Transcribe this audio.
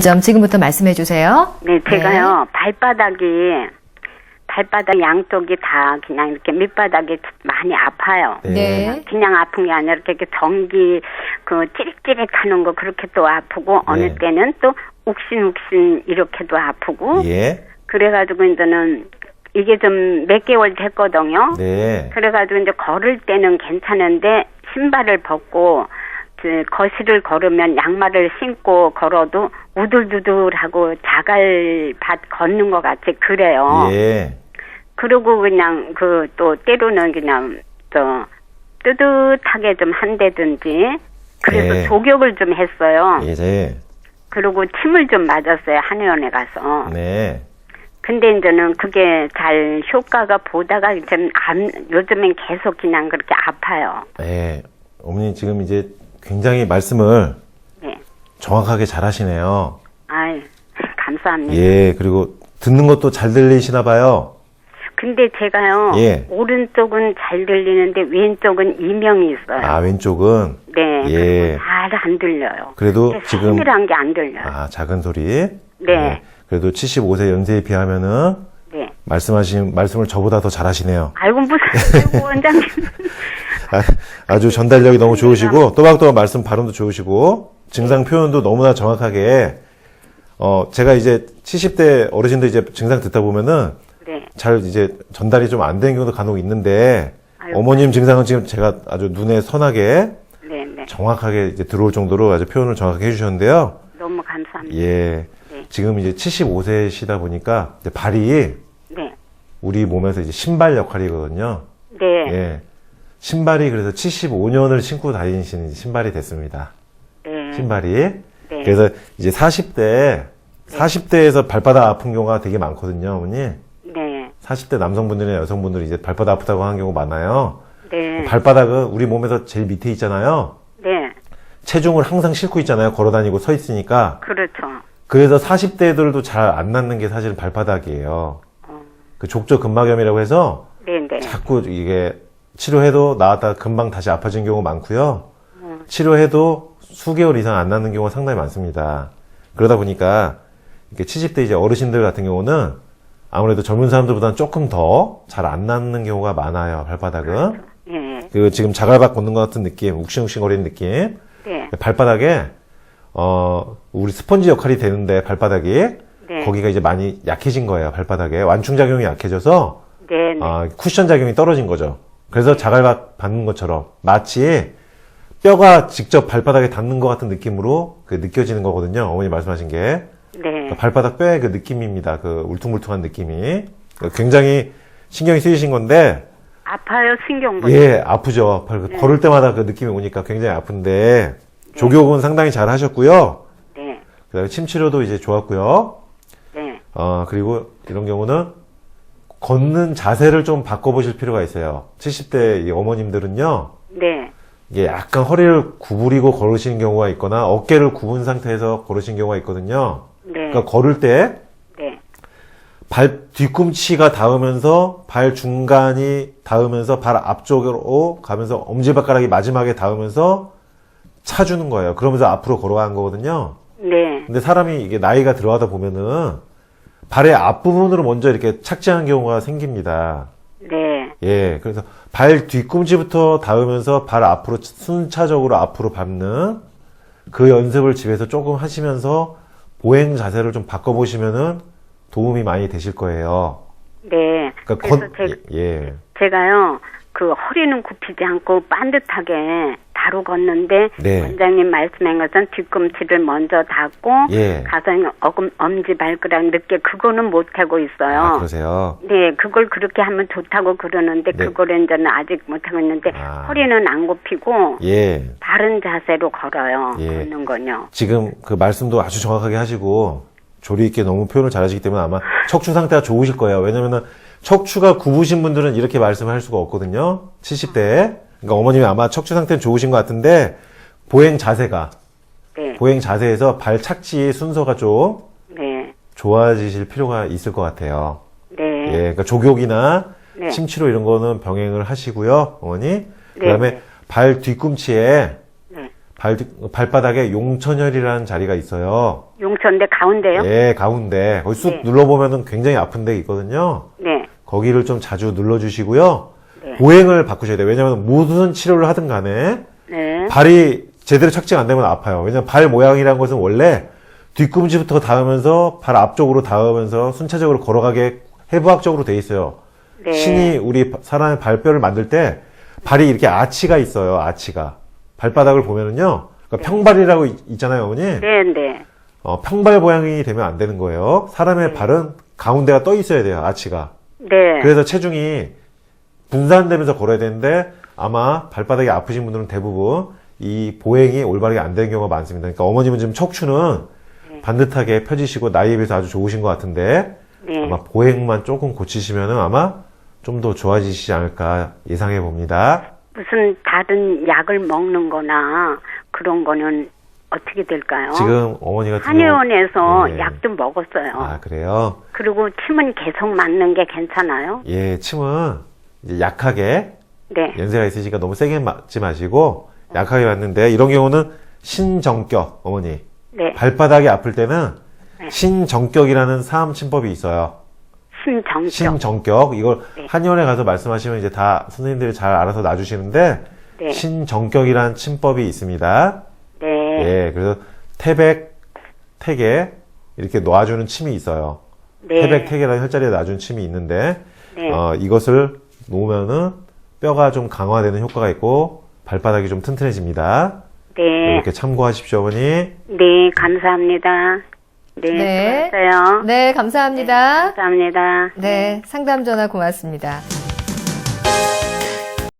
점 지금부터 말씀해 주세요. 네, 제가요, 발바닥이, 발바닥 양쪽이 다 그냥 이렇게 밑바닥이 많이 아파요. 네. 그냥 아픈 게 아니라 이렇게 전기, 그, 찌릿찌릿 하는 거 그렇게 또 아프고, 어느 네. 때는 또 욱신욱신 이렇게도 아프고, 예. 그래가지고 이제는 이게 좀 몇 개월 됐거든요. 네. 그래가지고 이제 걸을 때는 괜찮은데 신발을 벗고 그 거실을 걸으면 양말을 신고 걸어도 우들두들하고 자갈밭 걷는 것 같이 그래요. 예. 그리고 그냥 그 또 때로는 그냥 저 뜨뜻하게 좀 한다든지 그래서 네. 조격을 좀 했어요. 예. 네. 그리고 침을 좀 맞았어요 한의원에 가서. 네. 근데 이제는 그게 잘 효과가 보다가 좀 안, 요즘엔 계속 그냥 그렇게 아파요. 네. 어머니 지금 이제 굉장히 말씀을 네. 정확하게 잘 하시네요. 아이, 감사합니다. 예. 그리고 듣는 것도 잘 들리시나 봐요. 근데 제가요, 예. 오른쪽은 잘 들리는데 왼쪽은 이명이 있어요. 아, 왼쪽은 네. 예. 잘 안 들려요. 그래도 지금 세밀한 게 안 들려요. 아, 작은 소리. 네. 그래도 75세 연세에 비하면은 네. 말씀하신 말씀을 저보다 더 잘하시네요. 알고 무슨, 아이고, 원장님. 아, 주 전달력이 너무 좋으시고 또박또박 말씀 발음도 좋으시고 증상 표현도 너무나 정확하게 어 제가 이제 70대 어르신들 이제 증상 듣다 보면은 네. 잘 이제 전달이 좀 안 되는 경우도 간혹 있는데 아유, 어머님 증상은 지금 제가 아주 눈에 선하게 네, 네. 정확하게 이제 들어올 정도로 아주 표현을 정확하게 해주셨는데요. 너무 감사합니다. 예. 네. 지금 이제 75세시다 보니까 이제 발이 네. 우리 몸에서 이제 신발 역할이거든요. 네. 예. 신발이 그래서 75년을 신고 다니시는 신발이 됐습니다. 네. 신발이. 네. 그래서 이제 40대, 40대에서 발바닥 아픈 경우가 되게 많거든요, 어머니. 네. 40대 남성분들이나 여성분들이 이제 발바닥 아프다고 하는 경우가 많아요. 네. 발바닥은 우리 몸에서 제일 밑에 있잖아요. 네. 체중을 항상 싣고 있잖아요. 걸어 다니고 서 있으니까. 그렇죠. 그래서 40대들도 잘 안 낫는 게 사실 발바닥이에요. 어. 그 족저 근막염이라고 해서 네, 네. 자꾸 이게 치료해도 나았다 금방 다시 아파진 경우 많고요. 음. 치료해도 수개월 이상 안 낫는 경우가 상당히 많습니다. 그러다 보니까 이렇게 70대 이제 어르신들 같은 경우는 아무래도 젊은 사람들보다는 조금 더 잘 안 낫는 경우가 많아요. 발바닥은. 예. 그 지금 자갈밭 걷는 것 같은 느낌, 욱신욱신거리는 느낌. 네. 발바닥에 어 우리 스펀지 역할이 되는데 발바닥이 네. 거기가 이제 많이 약해진 거예요. 발바닥에 완충 작용이 약해져서 네. 네. 아, 쿠션 작용이 떨어진 거죠. 그래서 자갈밭 받는 것처럼 마치 뼈가 직접 발바닥에 닿는 것 같은 느낌으로 그 느껴지는 거거든요. 어머니 말씀하신 게 네. 발바닥 뼈의 그 느낌입니다. 그 울퉁불퉁한 느낌이 굉장히 신경이 쓰이신 건데 아파요, 신경보다. 예 아프죠. 발- 네. 걸을 때마다 그 느낌이 오니까 굉장히 아픈데 조격은 상당히 잘 하셨고요. 네. 그 다음에 침 치료도 이제 좋았고요. 네. 어, 그리고 이런 경우는 걷는 자세를 좀 바꿔보실 필요가 있어요. 70대 이 어머님들은요, 네. 이게 약간 허리를 구부리고 걸으시는 경우가 있거나 어깨를 굽은 상태에서 걸으시는 경우가 있거든요. 네. 그러니까 걸을 때발 네. 뒤꿈치가 닿으면서 발 중간이 닿으면서 발 앞쪽으로 가면서 엄지발가락이 마지막에 닿으면서 차주는 거예요. 그러면서 앞으로 걸어가는 거거든요. 네. 근데 사람이 이게 나이가 들어가다 보면은 발의 앞부분으로 먼저 이렇게 착지하는 경우가 생깁니다. 네. 예, 그래서 발 뒤꿈치부터 닿으면서 발 앞으로 순차적으로 앞으로 밟는 그 연습을 집에서 조금 하시면서 보행 자세를 좀 바꿔보시면은 도움이 많이 되실 거예요. 네. 그러니까 건, 제, 예, 제가요, 그 허리는 굽히지 않고 반듯하게 바로 걷는데 네. 원장님 말씀한 것은 뒤꿈치를 먼저 닿고 예. 가서 어금, 엄지 발가락 늦게 그거는 못 하고 있어요. 아, 그러세요. 네, 그걸 그렇게 하면 좋다고 그러는데 네. 그거를 이제는 아직 못 하고 있는데 아. 허리는 안 굽히고 예, 바른 자세로 걸어요. 예. 걷는 건요. 지금 그 말씀도 아주 정확하게 하시고 조리 있게 너무 표현을 잘하시기 때문에 아마 척추 상태가 좋으실 거예요. 왜냐면은 척추가 굽으신 분들은 이렇게 말씀을 할 수가 없거든요. 70대에. 그러니까 어머님이 아마 척추 상태는 좋으신 것 같은데 보행 자세가 네, 보행 자세에서 발 착지 순서가 좀 네, 좋아지실 필요가 있을 것 같아요. 네, 예, 그러니까 조격이나 네. 침치료 이런 거는 병행을 하시고요, 어머니. 네, 그다음에 네. 발 뒤꿈치에 네, 발, 발바닥에 용천혈이라는 자리가 있어요. 용천대 가운데요? 예, 가운데. 거기 쑥 네. 눌러보면은 굉장히 아픈 데 있거든요. 네. 거기를 좀 자주 눌러주시고요. 네. 보행을 바꾸셔야 돼요. 왜냐면 무슨 치료를 하든 간에 네. 발이 제대로 착지가 안 되면 아파요. 왜냐면 발 모양이라는 것은 원래 뒤꿈치부터 닿으면서 발 앞쪽으로 닿으면서 순차적으로 걸어가게 해부학적으로 돼 있어요. 네. 신이 우리 사람의 발뼈를 만들 때 발이 이렇게 아치가 있어요. 아치가 발바닥을 보면은요. 그러니까 평발이라고 있- 있잖아요, 어머니. 네, 네. 어, 평발 모양이 되면 안 되는 거예요. 사람의 발은 가운데가 떠 있어야 돼요. 아치가. 네. 그래서 체중이 분산되면서 걸어야 되는데 아마 발바닥이 아프신 분들은 대부분 이 보행이 올바르게 안 되는 경우가 많습니다. 그러니까 어머님은 지금 척추는 반듯하게 펴지시고 나이에 비해서 아주 좋으신 것 같은데 네. 아마 보행만 조금 고치시면은 아마 좀 더 좋아지시지 않을까 예상해 봅니다. 무슨 다른 약을 먹는 거나 그런 거는 어떻게 될까요? 지금 어머니 같은 경우 한의원에서 네. 약좀 먹었어요. 아 그래요? 그리고 침은 계속 맞는 게 괜찮아요? 예, 침은 이제 약하게 네. 연세가 있으시니까 너무 세게 맞지 마시고 약하게 맞는데 이런 경우는 신정격 어머니 네. 발바닥이 아플 때는 네. 신정격이라는 사암 침법이 있어요. 신정적. 신정격 이걸 네. 한의원에 가서 말씀하시면 이제 다 선생님들이 잘 알아서 놔주시는데 네. 신정격이라는 침법이 있습니다. 네. 예, 그래서 태백, 태계 이렇게 놔주는 침이 있어요. 네. 태백, 태계라는 혈자리에 놔주는 침이 있는데 네. 어, 이것을 놓으면은 뼈가 좀 강화되는 효과가 있고 발바닥이 좀 튼튼해집니다. 네. 이렇게 참고하십시오, 어머니. 네, 감사합니다. 네, 네. 수고하세요. 네, 감사합니다. 감사합니다. 네, 상담 전화 고맙습니다.